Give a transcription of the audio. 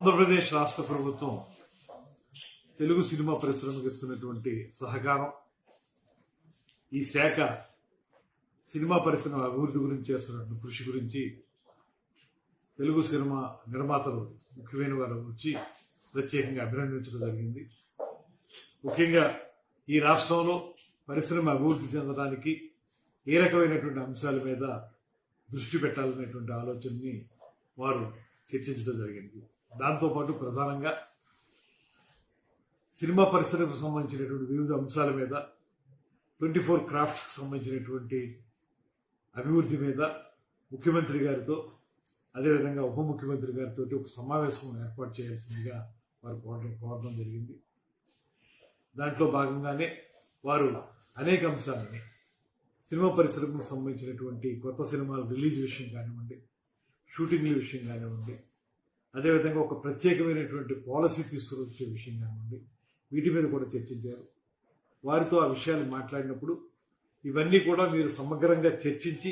ఆంధ్రప్రదేశ్ రాష్ట్ర ప్రభుత్వం తెలుగు సినిమా పరిశ్రమకు ఇస్తున్నటువంటి సహకారం ఈ శాఖ సినిమా పరిశ్రమ అభివృద్ధి గురించి చేస్తున్నటువంటి కృషి గురించి తెలుగు సినిమా నిర్మాతలు ముఖ్యమైన వారు వచ్చి ప్రత్యేకంగా అభినందించడం జరిగింది. ముఖ్యంగా ఈ రాష్ట్రంలో పరిశ్రమ అభివృద్ధి చెందడానికి ఏ రకమైనటువంటి అంశాల మీద దృష్టి పెట్టాలనేటువంటి ఆలోచనని వారు చర్చించడం జరిగింది. దాంతోపాటు ప్రధానంగా సినిమా పరిశ్రమకు సంబంధించినటువంటి వివిధ అంశాల మీద ట్వంటీ ఫోర్ క్రాఫ్ట్స్కి సంబంధించినటువంటి అభివృద్ధి మీద ముఖ్యమంత్రి గారితో అదేవిధంగా ఉప ముఖ్యమంత్రి గారితో ఒక సమావేశం ఏర్పాటు చేయాల్సిందిగా వారు కోరడం కోరడం జరిగింది. దాంట్లో భాగంగానే వారు అనేక అంశాలని సినిమా పరిశ్రమకు సంబంధించినటువంటి కొత్త సినిమాల రిలీజ్ విషయం కానివ్వండి షూటింగ్ల విషయం కానివ్వండి అదేవిధంగా ఒక ప్రత్యేకమైనటువంటి పాలసీ తీసుకురొచ్చే విషయం కానివ్వండి వీటి మీద కూడా చర్చించారు. వారితో ఆ విషయాలు మాట్లాడినప్పుడు ఇవన్నీ కూడా మీరు సమగ్రంగా చర్చించి